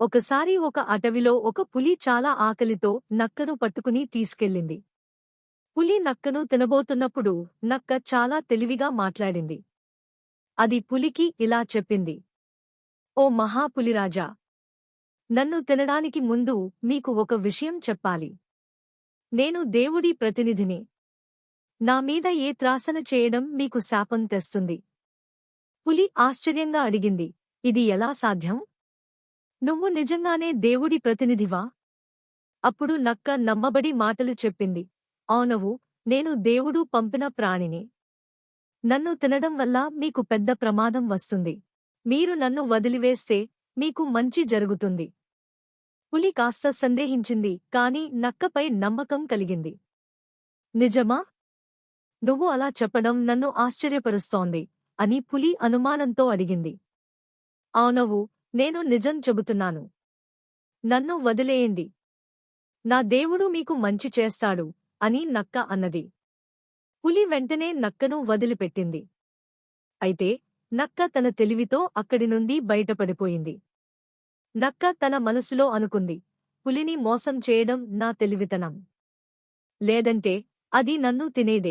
ఒకసారి ఒక అటవిలో ఒక పులి చాలా ఆకలితో నక్కను పట్టుకుని తీసుకెళ్ళింది. పులి నక్కను తినబోతున్నప్పుడు నక్క చాలా తెలివిగా మాట్లాడింది. అది పులికి ఇలా చెప్పింది. ఓ మహాపులిరాజా నన్ను తినడానికి ముందు మీకు ఒక విషయం చెప్పాలి. నేను దేవుడి ప్రతినిధిని. నా మీద ఏ త్రాసన చేయడం మీకు శాపం తెస్తుంది? పులి ఆశ్చర్యంగా అడిగింది. ఇది ఎలా సాధ్యం? నువ్వు నిజంగానే దేవుడి ప్రతినిధివా? అప్పుడు నక్క నమ్మబడి మాటలు చెప్పింది. అవునవు నేను దేవుడు పంపిన ప్రాణిని. నన్ను తినడం వల్ల మీకు పెద్ద ప్రమాదం వస్తుంది. మీరు నన్ను వదిలివేస్తే మీకు మంచి జరుగుతుంది. పులి కాస్త సందేహించింది కాని నక్కపై నమ్మకం కలిగింది. నిజమా? నువ్వు అలా చెప్పడం నన్ను ఆశ్చర్యపరుస్తోంది అని పులి అనుమానంతో అడిగింది. అవునవు నేను నిజం చెబుతున్నాను. నన్ను వదిలేయండి. నా దేవుడు మీకు మంచి చేస్తాడు అని నక్క అన్నది. పులి వెంటనే నక్కను వదిలిపెట్టింది. అయితే నక్క తన తెలివితో అక్కడి నుండి బయటపడిపోయింది. నక్క తన మనసులో అనుకుంది పులిని మోసం చేయడం నా తెలివితనం. లేదంటే అది నన్ను తినేదే.